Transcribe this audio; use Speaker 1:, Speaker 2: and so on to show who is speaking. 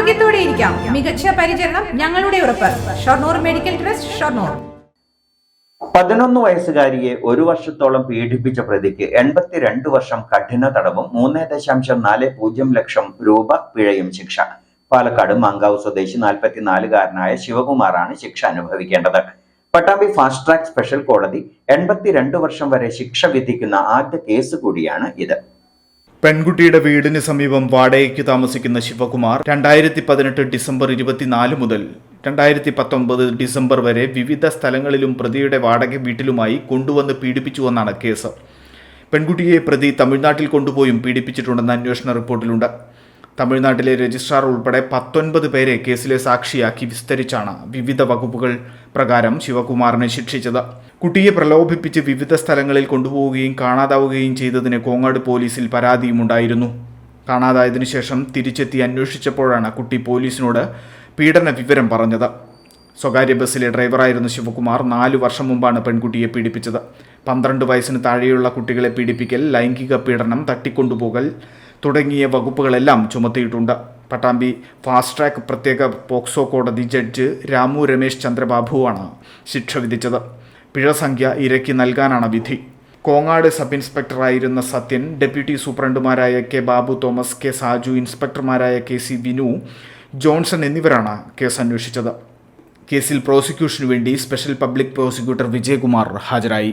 Speaker 1: ആരോഗ്യത്തോടെ ഇരിക്കാം. മികച്ച പരിചരണം ഞങ്ങളുടെ ഉറപ്പ്. Shoranur medical trust Shoranur.
Speaker 2: പതിനൊന്ന് വയസ്സുകാരിയെ ഒരു വർഷത്തോളം പീഡിപ്പിച്ച പ്രതിക്ക് എൺപത്തിരണ്ട് വർഷം കഠിന തടവും മൂന്ന് ദശാംശം നാല് പൂജ്യം ലക്ഷം രൂപ പിഴയും ശിക്ഷ. പാലക്കാട് മാങ്കാവ് സ്വദേശി നാൽപ്പത്തിനാലുകാരനായ ശിവകുമാറാണ് ശിക്ഷ അനുഭവിക്കേണ്ടത്. പട്ടാമ്പി ഫാസ്റ്റ് ട്രാക്ക് സ്പെഷ്യൽ കോടതി എൺപത്തിരണ്ട് വർഷം വരെ ശിക്ഷ വിധിക്കുന്ന ആദ്യ കേസ് കൂടിയാണ് ഇത്.
Speaker 3: പെൺകുട്ടിയുടെ വീടിന് സമീപം വാടകയ്ക്ക് താമസിക്കുന്ന ശിവകുമാർ രണ്ടായിരത്തി പതിനെട്ട് ഡിസംബർ ഇരുപത്തിനാല് മുതൽ രണ്ടായിരത്തി പത്തൊമ്പത് ഡിസംബർ വരെ വിവിധ സ്ഥലങ്ങളിലും പ്രതിയുടെ വാടക വീട്ടിലുമായി കൊണ്ടുവന്ന് പീഡിപ്പിച്ചുവെന്നാണ് കേസ്. പെൺകുട്ടിയെ പ്രതി തമിഴ്നാട്ടിൽ കൊണ്ടുപോയും പീഡിപ്പിച്ചിട്ടുണ്ടെന്ന് അന്വേഷണ റിപ്പോർട്ടിലുണ്ട്. തമിഴ്നാട്ടിലെ രജിസ്ട്രാർ ഉൾപ്പെടെ പത്തൊൻപത് പേരെ കേസിലെ സാക്ഷിയാക്കി വിസ്തരിച്ചാണ് വിവിധ വകുപ്പുകൾ പ്രകാരം ശിവകുമാറിനെ ശിക്ഷിച്ചത്. കുട്ടിയെ പ്രലോഭിപ്പിച്ച് വിവിധ സ്ഥലങ്ങളിൽ കൊണ്ടുപോവുകയും കാണാതാവുകയും ചെയ്തതിന് കോങ്ങാട് പോലീസിൽ പരാതിയുമുണ്ടായിരുന്നു. കാണാതായതിനു ശേഷം തിരിച്ചെത്തി അന്വേഷിച്ചപ്പോഴാണ് കുട്ടി പോലീസിനോട് പീഡന വിവരം പറഞ്ഞത്. സ്വകാര്യ ബസ്സിലെ ഡ്രൈവറായിരുന്ന ശിവകുമാർ. നാലു വർഷം മുമ്പാണ് പെൺകുട്ടിയെ പീഡിപ്പിച്ചത്. പന്ത്രണ്ട് വയസ്സിന് താഴെയുള്ള കുട്ടികളെ പീഡിപ്പിക്കൽ ലൈംഗിക പീഡനം തട്ടിക്കൊണ്ടുപോകൽ തുടങ്ങിയ വകുപ്പുകളെല്ലാം ചുമത്തിയിട്ടുണ്ട്. പട്ടാമ്പി ഫാസ്റ്റ് ട്രാക്ക് പ്രത്യേക പോക്സോ കോടതി ജഡ്ജ് രാമു രമേശ് ചന്ദ്രബാബുവാണ് ശിക്ഷ വിധിച്ചത്. പിഴ സംഖ്യ ഇരയ്ക്ക് നൽകാനാണ് വിധി. കോങ്ങാട് സബ് ഇൻസ്പെക്ടറായിരുന്ന Sathyan deputy സൂപ്രണ്ടുമാരായ K Babu Thomas K Saju ഇൻസ്പെക്ടർമാരായ K C Vinu Johnson എന്നിവരാണ് കേസ് അന്വേഷിച്ചത്. കേസിൽ പ്രോസിക്യൂഷനു വേണ്ടി സ്പെഷ്യൽ പബ്ലിക് പ്രോസിക്യൂട്ടർ വിജയകുമാർ ഹാജരായി.